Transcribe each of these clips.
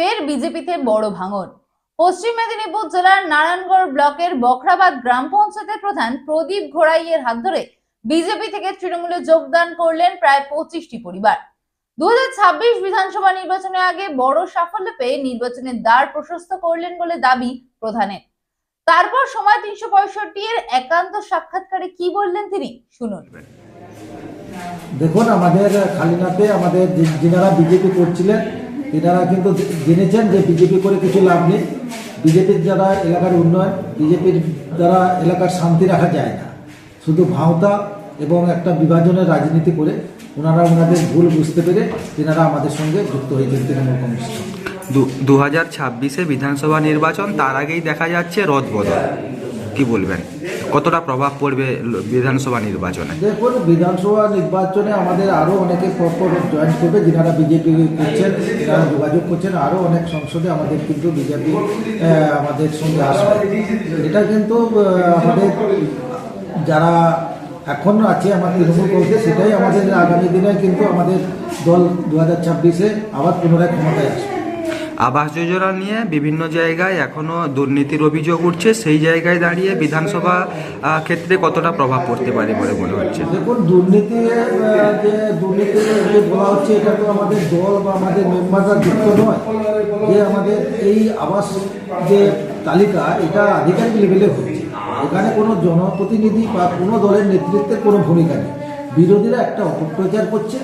ফের বিজেপিতে বড় ভাঙন। পশ্চিম মেদিনীপুর জেলার নারায়ণগড় ব্লকের বখরাবাদ গ্রাম পঞ্চায়েতের প্রধান প্রদীপ ঘোড়াইয়ের হাত ধরে বিজেপি থেকে তৃণমূলে যোগদান করলেন প্রায় পঁচিশটি পরিবার। দুই হাজার ছাব্বিশ বিধানসভা নির্বাচনের আগে বড় সাফল্য পেয়ে নির্বাচনের দ্বার প্রশস্ত করলেন বলে দাবি প্রধানের। তারপর সময় তিনশো পঁয়ষট্টি এর একান্ত সাক্ষাৎকারে কি বললেন তিনি? শুনুন। দেখুন, আমাদের খালিনাতে আমাদের যিনারা বিজেপি করছিলেন তিনারা কিন্তু জেনেছেন যে বিজেপি করে কিছু লাভ নেই। বিজেপির দ্বারা এলাকার উন্নয়ন, বিজেপির দ্বারা এলাকার শান্তি রাখা যায় না। শুধু ভাওতা এবং একটা বিভাজনের রাজনীতি করে ওনারা ওনাদের ভুল বুঝতে পেরে তিনারা আমাদের সঙ্গে যুক্ত হয়েছেন তৃণমূল কংগ্রেস। দু হাজার ছাব্বিশে বিধানসভা নির্বাচন, তার আগেই দেখা যাচ্ছে রদ বদল। কি বলবেন? কতটা প্রভাব পড়বে বিধানসভা নির্বাচনে? দেখুন, বিধানসভা নির্বাচনে আমাদের আরও অনেকে পরপর জয়েন করবে যিনারা বিজেপি করছেন যারা যোগাযোগ করছেন আরও অনেক সংসদে আমাদের কিন্তু বিজেপি আমাদের সঙ্গে আসবে। এটা কিন্তু আমাদের যারা এখন আছে, আমার তৃণমূল কংগ্রেস, সেটাই আমাদের আগামী দিনে কিন্তু আমাদের দল দু হাজার ছাব্বিশে আবার পুনরায় ক্ষমতায় আসবে। আবাস যোজনা নিয়ে বিভিন্ন জায়গায় এখনও দুর্নীতির অভিযোগ উঠছে। সেই জায়গায় দাঁড়িয়ে বিধানসভা ক্ষেত্রে কতটা প্রভাব পড়তে পারে বলে মনে হচ্ছে? দেখুন, দুর্নীতি যে দুর্নীতি যে বলা হচ্ছে, এটা তো আমাদের দল বা আমাদের মেম্বাররা যুক্ত নয়। যে আমাদের এই আবাস যে তালিকা, এটা আধিকারিক লেভেলে হচ্ছে। এখানে কোনো জনপ্রতিনিধি বা কোনো দলের নেতৃত্বের কোনো ভূমিকা নেই। বিরোধীরা একটা অপপ্রচার করছে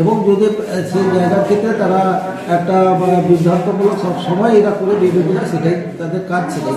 এবং যদি সেই জায়গা থেকে তারা একটা বিভ্রান্তমূলক সব সময় এরা করে বিবেচনা সেটাই তাদের কাজ সেটাই।